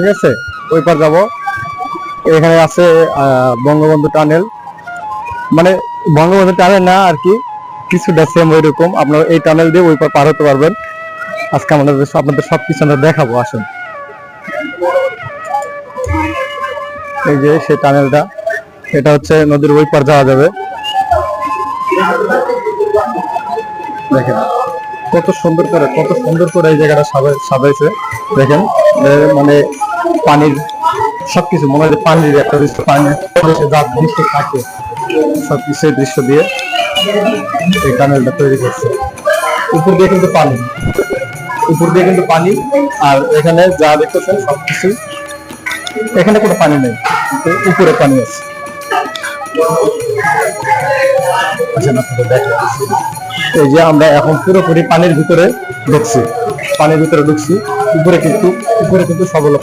ঠিক আছে? ওই পার যাব। এখানে আছে বঙ্গবন্ধু টানেল মানে বঙ্গবন্ধু টানেল না আর কি, কিছুটা সেম ওই রকম আপনারা এই টানেল দিয়ে ওই পার পার হতে পারবেন। আজকে আমাদের আপনাদের সব কিছু আমরা দেখাবো, আসুন। এই যে সেই টানেলটা এটা হচ্ছে নদীর ওই পার যাওয়া যাবে। দেখেন, কত সুন্দর করে কত সুন্দর করে এই জায়গাটা সাজাইছে। দেখেন মানে পানির সবকিছু, মনে হয় পানির একটা দৃশ্য, পানি যা দৃশ্য থাকে সবকিছু দৃশ্য দিয়ে এই টানেলটা তৈরি করছে। উপর দিয়ে কিন্তু পানি, উপর দিয়ে কিন্তু পানি, আর এখানে যা দেখতেছেন সবকিছু, এখানে কোনো পানি নেই, কিন্তু উপরে পানি আছে। আচ্ছা এই যে আমরা এখন পুরোপুরি পানির ভিতরে ঢুকছি, পানির ভিতরে ঢুকছি, উপরে কিন্তু উপরে কিন্তু সব হলো